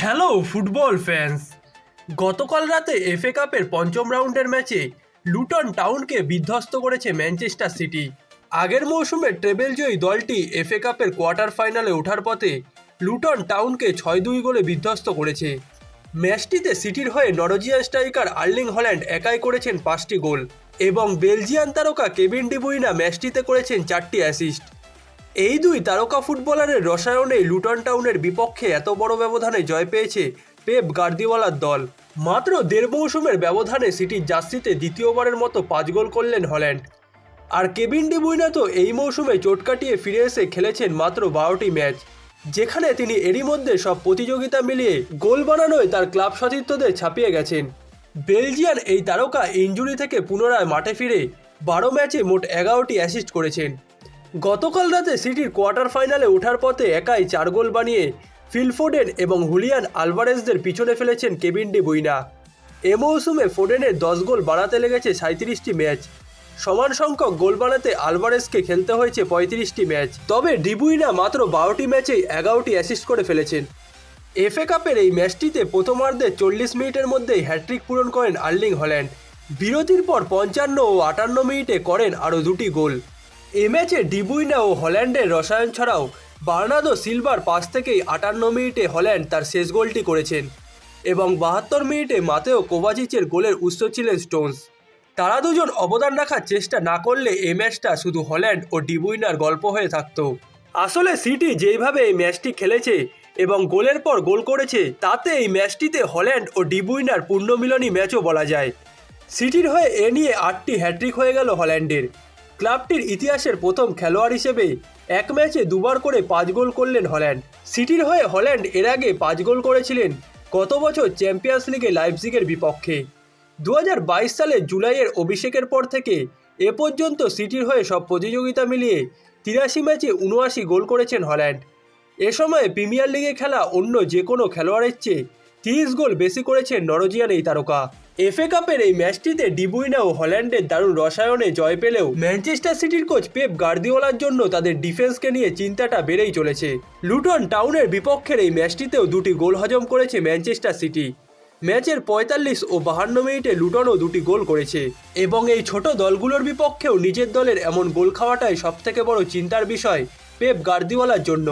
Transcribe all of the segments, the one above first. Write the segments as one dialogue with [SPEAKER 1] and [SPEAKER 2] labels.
[SPEAKER 1] Hello football fans গতকাল রাতে FA কাপের পঞ্চম রাউন্ডের ম্যাচে লুটন টাউনকে বিধ্বস্ত করেছে ম্যানচেস্টার সিটি। আগের মৌসুমে ট্রেবেল জয়ী দলটি এফএ কাপের কোয়ার্টার ফাইনালে ওঠার পথে লুটন টাউনকে ছয় দুই গোলে বিধ্বস্ত করেছে। ম্যাচটিতে সিটির হয়ে নরজিয়ান স্ট্রাইকার আর্লিং হল্যান্ড একাই করেছেন পাঁচটি গোল এবং বেলজিয়ান তারকা কেভিন ডিবুইনা ম্যাচটিতে করেছেন চারটি অ্যাসিস্ট। এই দুই তারকা ফুটবলারের রসায়নে লুটন টাউনের বিপক্ষে এত বড় ব্যবধানে জয় পেয়েছে পেপ গার্দিওয়ালার দল। মাত্র দেড় মৌসুমের ব্যবধানে সিটির জার্সিতে দ্বিতীয়বারের মতো পাঁচ গোল করলেন হল্যান্ড। আর কেভিন ডিবুইনা তো এই মৌসুমে চোট কাটিয়ে ফিরে এসে খেলেছেন মাত্র বারোটি ম্যাচ। যেখানে তিনি এরই মধ্যে সব প্রতিযোগিতা মিলিয়ে গোল বানানোয় তার ক্লাব সতীর্থদের ছাপিয়ে গেছেন। বেলজিয়ান এই তারকা ইঞ্জুরি থেকে পুনরায় মাঠে ফিরে বারো ম্যাচে মোট এগারোটি অ্যাসিস্ট করেছেন। গতকাল রাতে সিটির কোয়ার্টার ফাইনালে ওঠার পথে একাই চার গোল বানিয়ে ফিলফোডেন এবং হুলিয়ান আলভারেজদের পিছনে ফেলেছেন কেভিন ডি বুইনা। এ মৌসুমে ফোডেনের দশ গোল বাড়াতে লেগেছে সাঁত্রিশটি ম্যাচ। সমান সংখ্যক গোল বানাতে আলভারেজকে খেলতে হয়েছে পঁয়ত্রিশটি ম্যাচ। তবে ডিবুইনা মাত্র বারোটি ম্যাচেই এগারোটি অ্যাসিস্ট করে ফেলেছেন। এফএ কাপের এই ম্যাচটিতে প্রথমার্ধে চল্লিশ মিনিটের মধ্যেই হ্যাট্রিক পূরণ করেন আর্লিং হল্যান্ড। বিরতির পর পঞ্চান্ন ও আটান্ন মিনিটে করেন আরও দুটি গোল। এ ম্যাচে ডিবুইনা ও হল্যান্ডের রসায়ন ছাড়াও। বার্নাদো সিলভার পাস থেকেই আটান্ন মিনিটে হল্যান্ড তার শেষ গোলটি করেছেন এবং বাহাত্তর মিনিটে মাতেও কোভাচিচের গোলের উৎস ছিলেন স্টোনস। তারা দুজন অবদান রাখার চেষ্টা না করলে এই ম্যাচটা শুধু হল্যান্ড ও ডিবুইনার গল্প হয়ে থাকত। আসলে সিটি যেইভাবে এই ম্যাচটি খেলেছে এবং গোলের পর গোল করেছে, তাতে এই ম্যাচটিতে হল্যান্ড ও ডিবুইনার পূর্ণমিলনী ম্যাচও বলা যায়। সিটির হয়ে এ নিয়ে আটটি হ্যাট্রিক হয়ে গেল হল্যান্ডের। ক্লাবটির ইতিহাসের প্রথম খেলোয়াড় হিসেবে এক ম্যাচে দুবার করে পাঁচ গোল করলেন হল্যান্ড। সিটির হয়ে হল্যান্ড এর আগে পাঁচ গোল করেছিলেন গত বছর চ্যাম্পিয়ন্স লিগে লাইপজিগের বিপক্ষে। দু হাজার বাইশ সালে জুলাইয়ের অভিষেকের পর থেকে এ পর্যন্ত সিটির হয়ে সব প্রতিযোগিতা মিলিয়ে তিরাশি ম্যাচে উনআশি গোল করেছেন হল্যান্ড। এ সময় প্রিমিয়ার লিগে খেলা অন্য যে কোনো খেলোয়াড়ের চেয়ে তিরিশ গোল বেশি করেছেন নরজিয়ান এই তারকা। এফএ কাপের এই ম্যাচটিতে ডিবুইনা ও হল্যান্ডের দারুণ রসায়নে জয় পেলেও ম্যানচেস্টার সিটির কোচ পেপ গার্দিওলার জন্য তাদের ডিফেন্সকে নিয়ে চিন্তাটা বেড়েই চলেছে। লুটন টাউনের বিপক্ষের এই ম্যাচটিতেও দুটি গোল হজম করেছে ম্যানচেস্টার সিটি। ম্যাচের পঁয়তাল্লিশ ও বাহান্ন মিনিটে লুটনও দুটি গোল করেছে। এবং এই ছোট দলগুলোর বিপক্ষেও নিজের দলের এমন গোল খাওয়াটাই সবথেকে বড় চিন্তার বিষয় পেপ গার্দিওয়ালার জন্য।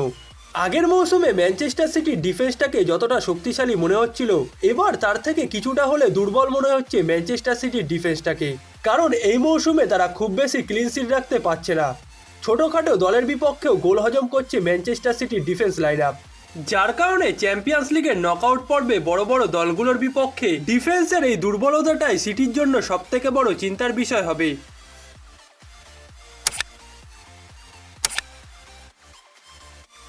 [SPEAKER 1] আগের মৌসুমে ম্যানচেস্টার সিটির ডিফেন্সটাকে যতটা শক্তিশালী মনে হচ্ছিল, এবার তার থেকে কিছুটা হলে দুর্বল মনে হচ্ছে ম্যানচেস্টার সিটির ডিফেন্সটাকে। কারণ এই মৌসুমে তারা খুব বেশি ক্লিন সিট রাখতে পারছে না। ছোটোখাটো দলের বিপক্ষেও গোল হজম করছে ম্যানচেস্টার সিটির ডিফেন্স লাইন আপ যার কারণে চ্যাম্পিয়ন্স লিগের নকআউট পর্বে বড় বড় দলগুলোর বিপক্ষে ডিফেন্সের এই দুর্বলতাটাই সিটির জন্য সবথেকে বড় চিন্তার বিষয় হবে।